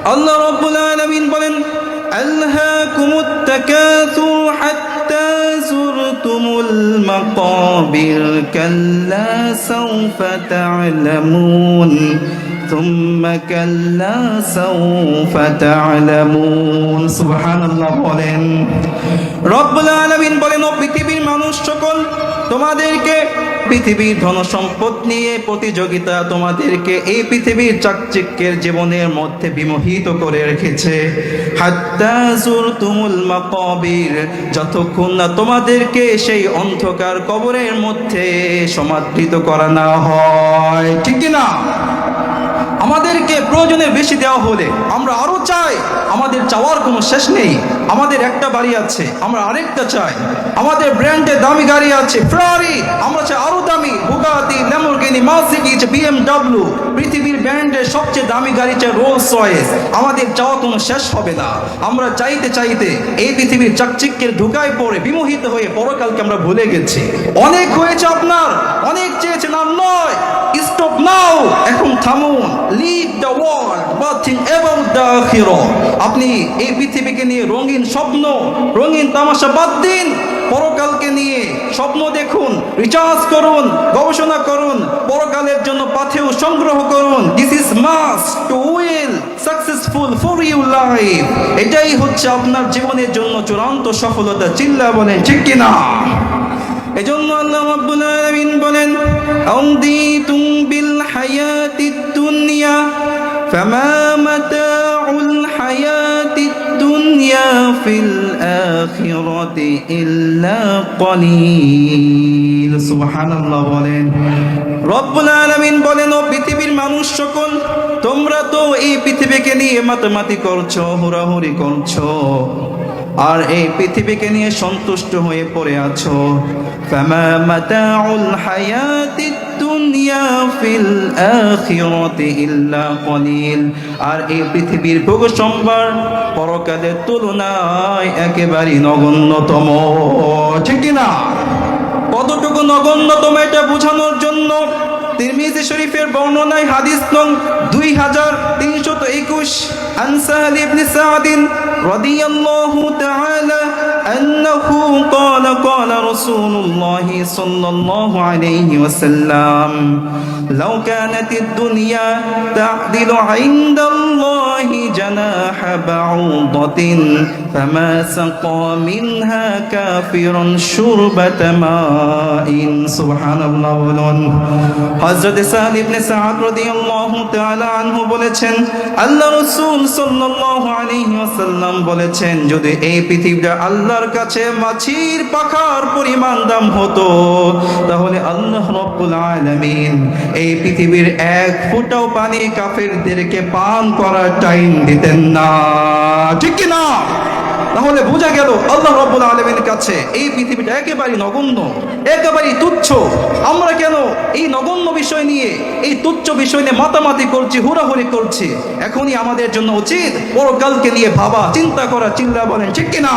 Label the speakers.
Speaker 1: আল্লাহ রব্বুল আলামিন বলেন আল্লাহাকুমুত তাকাসুর হাত্তা যুরতুমুল মাকাবির কাল্লা সাওফা তা'লামুন ثم كلا سوف تعلمون سبحان الله বলেন রব্বুল আলামিন বলেন ও পৃথিবীর মানুষ সকল তোমাদেরকে পৃথিবীর ধন সম্পদ নিয়ে প্রতিযোগিতা তোমাদেরকে এই পৃথিবীর চাকচিক্যের জীবনের মধ্যে বিমোহিত করে রেখেছে। যতক্ষণ না তোমাদেরকে সেই অন্ধকার কবরের মধ্যে সমাদৃত করা না হয়। ঠিক না আমাদেরকে প্রয়োজনে বেশি দেওয়া হলে আমরা আরও চাই, আমাদের চাওয়ার কোনো শেষ নেই। আমাদের একটা বাড়ি আছে, আমরা আরেকটা চাই। আমাদের ব্র্যান্ডের দামি গাড়ি আছে ফেরারি আমরা চাই আরও দামি। বুগাতি ল্যাম্বরগিনি মার্সিডিজ বিএমডব্লিউ পৃথিবীর ব্র্যান্ডের সবচেয়ে দামি গাড়ি চাই রোলস রয়েস আমাদের চাওয়া কোনো শেষ হবে না। আমরা চাইতে চাইতে এই পৃথিবীর চাকচিক্যের ঢুকায় পড়ে, বিমোহিত হয়ে পরকালকে আমরা ভুলে গেছি। অনেক হয়েছে আপনার, অনেক চেয়েছেন আর নয়। স্টপ নাও এখন থামুন leave the world bothering about the আখিরা আপনি এই পৃথিবীকে নিয়ে রঙিন স্বপ্ন, রঙিন তামাশা বাদ দিন, পরকালকে নিয়ে স্বপ্ন দেখুন রিচার্জ করুন, গবেষণা করুন, পরকালের জন্য পাথেও সংগ্রহ করুন। This is must to will successful for you life এটাই হচ্ছে আপনার জীবনের জন্য চূড়ান্ত সফলতা, চিল্লা বলেন, ঠিক কিনা? এজন্য আল্লাহ রাব্বুল আলামিন বলেন আউদিতুম বিল দুনিয়া ফিল আখিরাতি ইল্লা কলিল। সুবহানাল্লাহ বলেন। রব্বুল আলামিন বলেন, ও পৃথিবীর মানুষ সকল, তোমরা তো এই পৃথিবীকে নিয়ে মাতামাতি করছ, হুড়াহুড়ি করছ, আর এই পৃথিবীকে নিয়ে সন্তুষ্ট হয়ে পড়ে আছো। ফামা মাতাউল হায়াতিদ দুনিয়া ফিল আখিরাতি ইল্লা কলিল। আর এই পৃথিবীর ভোগ সম্ভার পরকালের তুলনায় একেবারে নগণ্যতম। ঠিক না? কতটুকু নগণ্যতম এটা বোঝানোর জন্য তিরমিজি শরীফের বর্ণনায় হাদিস নং দুই হাজার তিনশত একুশ আনসাহাল ইবনে সাদিন রাদিয়াল্লাহু তাআলা আন্নাহু قال رسول الله صلى الله عليه وسلم لو كانت الدنيا تعدل عند الله جناح بعوضة فما سقى منها كافر شربة ماء سبحان الله বলুন হযরত সাদ ইবনে সাদ রাদিয়াল্লাহু তাআলা আনহু বলেছেন আল্লাহ রাসূল সাল্লাল্লাহু আলাইহি ওয়াসাল্লাম বলেছেন যদি এই পৃথিবীটা আল্লাহর কাছে মাছির পাখার পরিমাণ দাম হতো। তাহলে আল্লাহ রব্বুল আলামিন এই পৃথিবীর এক ফুটাও পানি কাফেরদেরকে পান করার টাইম দিতেন না। ঠিক কি না তাহলে বোঝা গেল আল্লাহ রব্বুল আলমীর কাছে এই পৃথিবীটা একেবারেই নগণ্য, একেবারেই তুচ্ছ। আমরা কেন এই নগণ্য বিষয় নিয়ে, এই তুচ্ছ বিষয় নিয়ে মাতামাতি করছি, হুড়াহুড়ি করছি? এখনই আমাদের জন্য উচিত পরকালকে নিয়ে ভাবা, চিন্তা করা, চিল্লা বলেন, ঠিক কিনা?